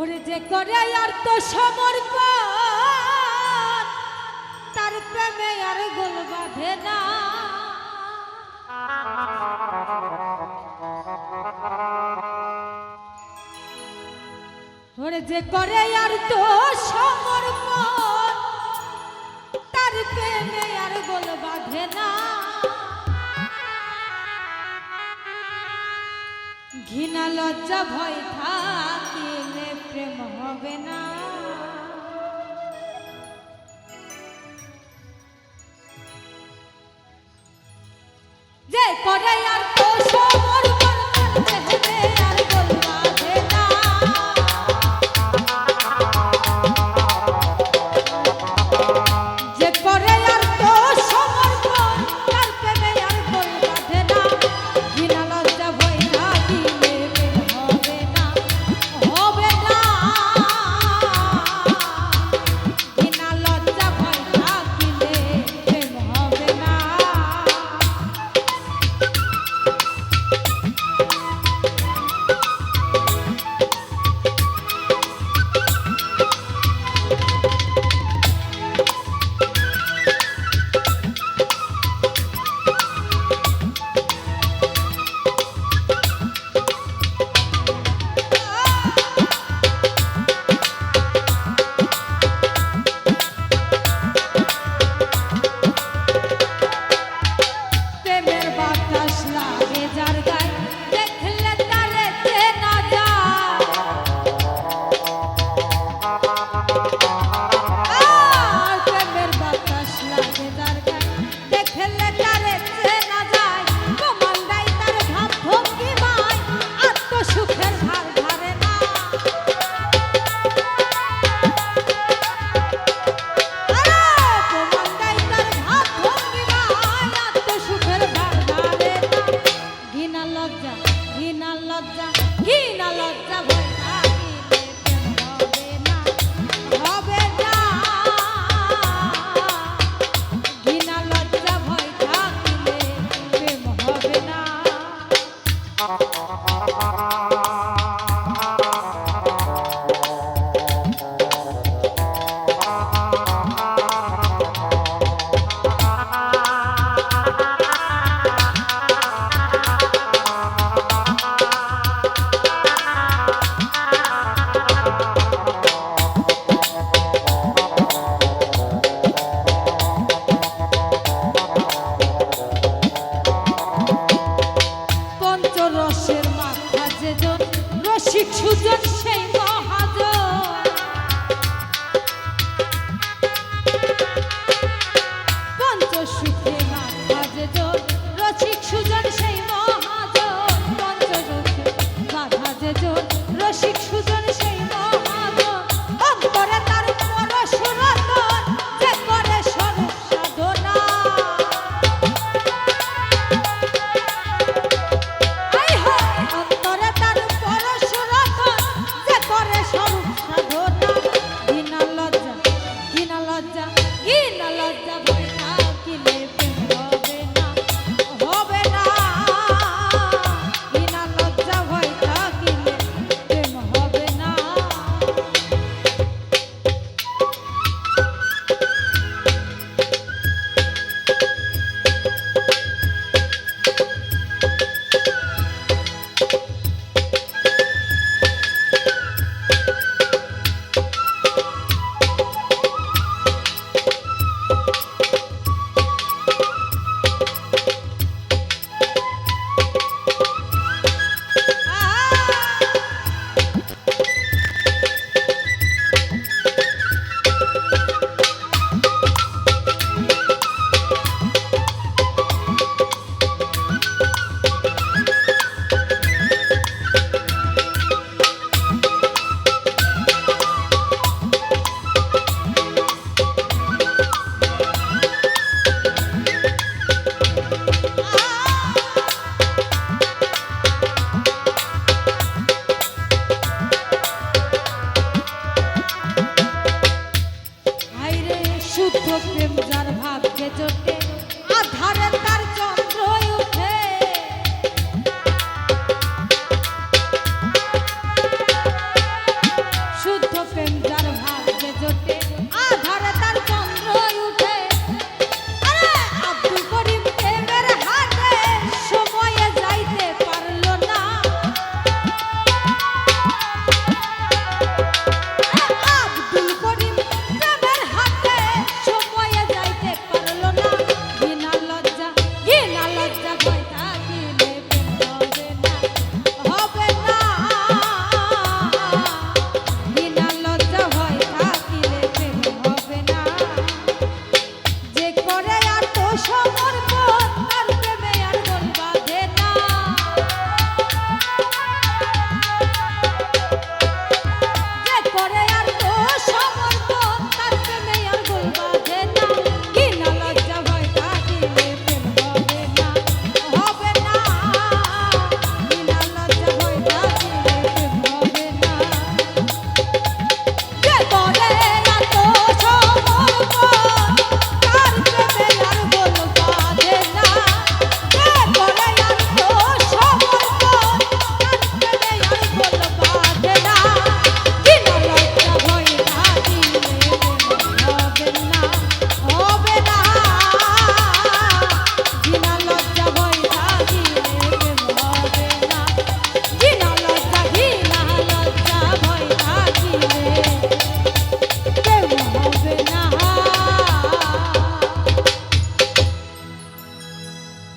ওরে যে করে আর তো সমর্পণ তার প্রেমে আর গোল বাঁধে না। ওরে যে করে আর তো সমর্পণ তার প্রেমে আর গোল বাঁধে না। ঘৃণা, লজ্জা, ভয় থা প্রেম হবে না। যে করে আর Come.